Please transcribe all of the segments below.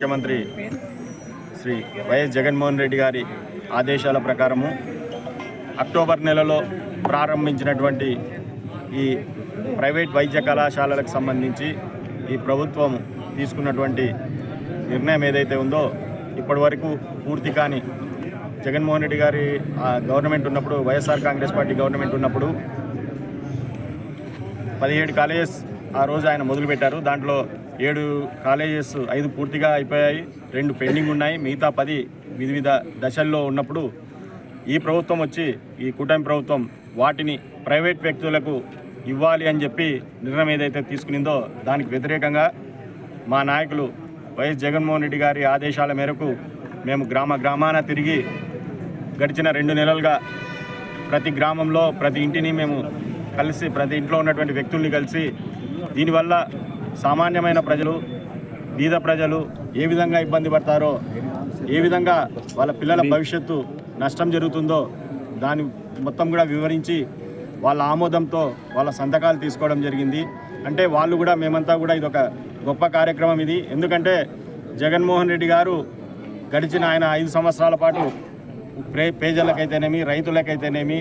ముఖ్యమంత్రి శ్రీ వైఎస్ జగన్మోహన్ రెడ్డి గారి ఆదేశాల ప్రకారము అక్టోబర్ నెలలో ప్రారంభించినటువంటి ఈ ప్రైవేట్ వైద్య కళాశాలలకు సంబంధించి ఈ ప్రభుత్వం తీసుకున్నటువంటి నిర్ణయం ఏదైతే ఉందో ఇప్పటి వరకు పూర్తి కాని జగన్మోహన్ రెడ్డి గారి గవర్నమెంట్ ఉన్నప్పుడు వైఎస్ఆర్ కాంగ్రెస్ పార్టీ గవర్నమెంట్ ఉన్నప్పుడు పదిహేడు కాలేజెస్ ఆ రోజు ఆయన మొదలుపెట్టారు. దాంట్లో ఏడు కాలేజెస్ ఐదు పూర్తిగా అయిపోయాయి రెండు పెండింగ్ ఉన్నాయి. మిగతా పది వివిధ దశల్లో ఉన్నప్పుడు ఈ ప్రభుత్వం వచ్చి ఈ కూటమి ప్రభుత్వం వాటిని ప్రైవేట్ వ్యక్తులకు ఇవ్వాలి అని చెప్పి నిర్ణయం ఏదైతే తీసుకునిందో దానికి వ్యతిరేకంగా మా నాయకులు వైఎస్ జగన్మోహన్ రెడ్డి గారి ఆదేశాల మేరకు మేము గ్రామ గ్రామాన తిరిగి గడిచిన రెండు నెలలుగా ప్రతి గ్రామంలో ప్రతి ఇంటిని మేము కలిసి ప్రతి ఇంట్లో ఉన్నటువంటి వ్యక్తుల్ని కలిసి దీనివల్ల సామాన్యమైన ప్రజలు బీద ప్రజలు ఏ విధంగా ఇబ్బంది పడతారో ఏ విధంగా వాళ్ళ పిల్లల భవిష్యత్తు నష్టం జరుగుతుందో దాని మొత్తం కూడా వివరించి వాళ్ళ ఆమోదంతో వాళ్ళ సంతకాలు తీసుకోవడం జరిగింది. అంటే వాళ్ళు కూడా మేమంతా కూడా ఇది ఒక గొప్ప కార్యక్రమం ఇది. ఎందుకంటే జగన్మోహన్ రెడ్డి గారు గడిచిన ఆయన ఐదు సంవత్సరాల పాటు ప్రే పేజలకైతేనేమి రైతులకైతేనేమి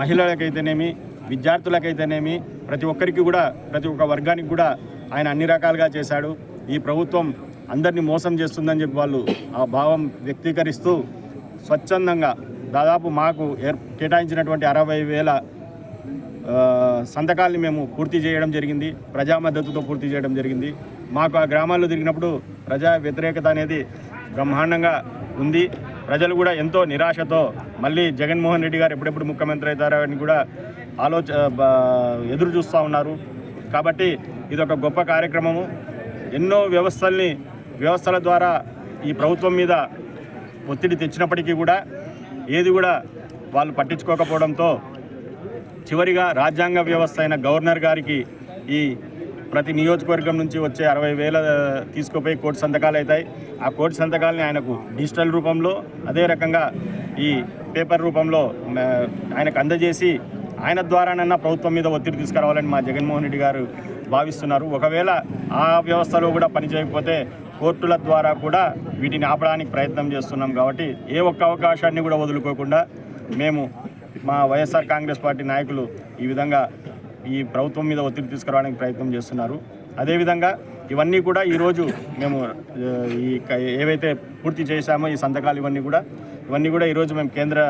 మహిళలకైతేనేమి విద్యార్థులకైతేనేమి ప్రతి ఒక్కరికి కూడా ప్రతి ఒక్క వర్గానికి కూడా ఆయన అన్ని రకాలుగా చేశాడు. ఈ ప్రభుత్వం అందరినీ మోసం చేస్తుందని చెప్పి వాళ్ళు ఆ భావం వ్యక్తీకరిస్తూ స్వచ్ఛందంగా దాదాపు మాకు ఏర్ కేటాయించినటువంటి అరవై వేల సంతకాల్ని మేము పూర్తి చేయడం జరిగింది. ప్రజా మద్దతుతో పూర్తి చేయడం జరిగింది. మాకు ఆ గ్రామాల్లో తిరిగినప్పుడు ప్రజా వ్యతిరేకత అనేది బ్రహ్మాండంగా ఉంది. ప్రజలు కూడా ఎంతో నిరాశతో మళ్ళీ జగన్మోహన్ రెడ్డి గారు ఎప్పుడెప్పుడు ముఖ్యమంత్రి అవుతారో అని కూడా ఆలోచ ఎదురు చూస్తూ ఉన్నారు. కాబట్టి ఇది ఒక గొప్ప కార్యక్రమము. ఎన్నో వ్యవస్థల్ని వ్యవస్థల ద్వారా ఈ ప్రభుత్వం మీద ఒత్తిడి తెచ్చినప్పటికీ కూడా ఏది కూడా వాళ్ళు పట్టించుకోకపోవడంతో చివరిగా రాజ్యాంగ వ్యవస్థ అయిన గవర్నర్ గారికి ఈ ప్రతి నియోజకవర్గం నుంచి వచ్చే అరవై వేల తీసుకుపోయి కోటి సంతకాలు అవుతాయి. ఆ కోటి సంతకాలని ఆయనకు డిజిటల్ రూపంలో అదే రకంగా ఈ పేపర్ రూపంలో ఆయనకు అందజేసి ఆయన ద్వారానన్నా ప్రభుత్వం మీద ఒత్తిడి తీసుకురావాలని మా జగన్మోహన్ రెడ్డి గారు భావిస్తున్నారు. ఒకవేళ ఆ వ్యవస్థలో కూడా పనిచేయకపోతే కోర్టుల ద్వారా కూడా వీటిని ఆపడానికి ప్రయత్నం చేస్తున్నాం కాబట్టి ఏ ఒక్క అవకాశాన్ని కూడా వదులుకోకుండా మేము మా వైఎస్ఆర్ కాంగ్రెస్ పార్టీ నాయకులు ఈ విధంగా ఈ ప్రభుత్వం మీద ఒత్తిడి తీసుకురావడానికి ప్రయత్నం చేస్తున్నారు. అదేవిధంగా ఇవన్నీ కూడా ఈరోజు మేము ఈ క- ఏవైతే పూర్తి చేశామో ఈ సంతకాలు ఇవన్నీ కూడా ఇవన్నీ కూడా ఈరోజు మేము కేంద్ర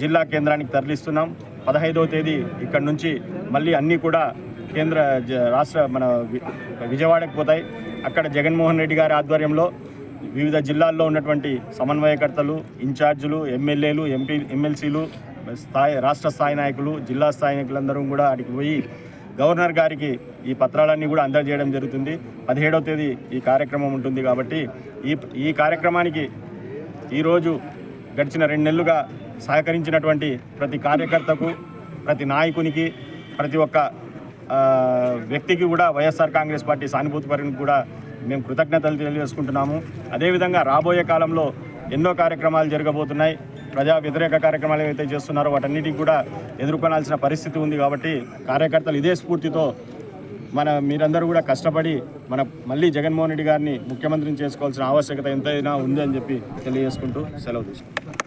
జిల్లా కేంద్రానికి తరలిస్తున్నాం. పదహైదవ తేదీ ఇక్కడ నుంచి మళ్ళీ అన్నీ కూడా కేంద్ర జ- రాష్ట్ర మన విజయవాడకు పోతాయి. అక్కడ జగన్మోహన్ రెడ్డి గారి ఆధ్వర్యంలో వివిధ జిల్లాల్లో ఉన్నటువంటి సమన్వయకర్తలు ఇన్ఛార్జీలు ఎమ్మెల్యేలు ఎంపీ ఎమ్మెల్సీలు స్థాయి రాష్ట్ర స్థాయి నాయకులు జిల్లా స్థాయి నాయకులందరూ కూడా అక్కడికి పోయి గవర్నర్ గారికి ఈ పత్రాలన్నీ కూడా అందజేయడం జరుగుతుంది. పదిహేడవ తేదీ ఈ కార్యక్రమం ఉంటుంది కాబట్టి ఈ ఈ కార్యక్రమానికి ఈరోజు గడిచిన రెండు నెలలుగా సహకరించినటువంటి ప్రతి కార్యకర్తకు ప్రతి నాయకునికి ప్రతి ఒక్క వ్యక్తికి కూడా వైఎస్ఆర్ కాంగ్రెస్ పార్టీ సానుభూతి పరికి కూడా మేము కృతజ్ఞతలు తెలియజేసుకుంటున్నాము. అదేవిధంగా రాబోయే కాలంలో ఎన్నో కార్యక్రమాలు జరగబోతున్నాయి. ప్రజా వ్యతిరేక కార్యక్రమాలు ఏవైతే చేస్తున్నారో వాటన్నిటికి కూడా ఎదుర్కొనాల్సిన పరిస్థితి ఉంది కాబట్టి కార్యకర్తలు ఇదే స్ఫూర్తితో మన మీరందరూ కూడా కష్టపడి మన మళ్ళీ జగన్మోహన్ రెడ్డి గారిని ముఖ్యమంత్రిని చేసుకోవాల్సిన ఆవశ్యకత ఎంతైనా ఉంది అని చెప్పి తెలియజేసుకుంటూ సెలవు తీసుకుంటాం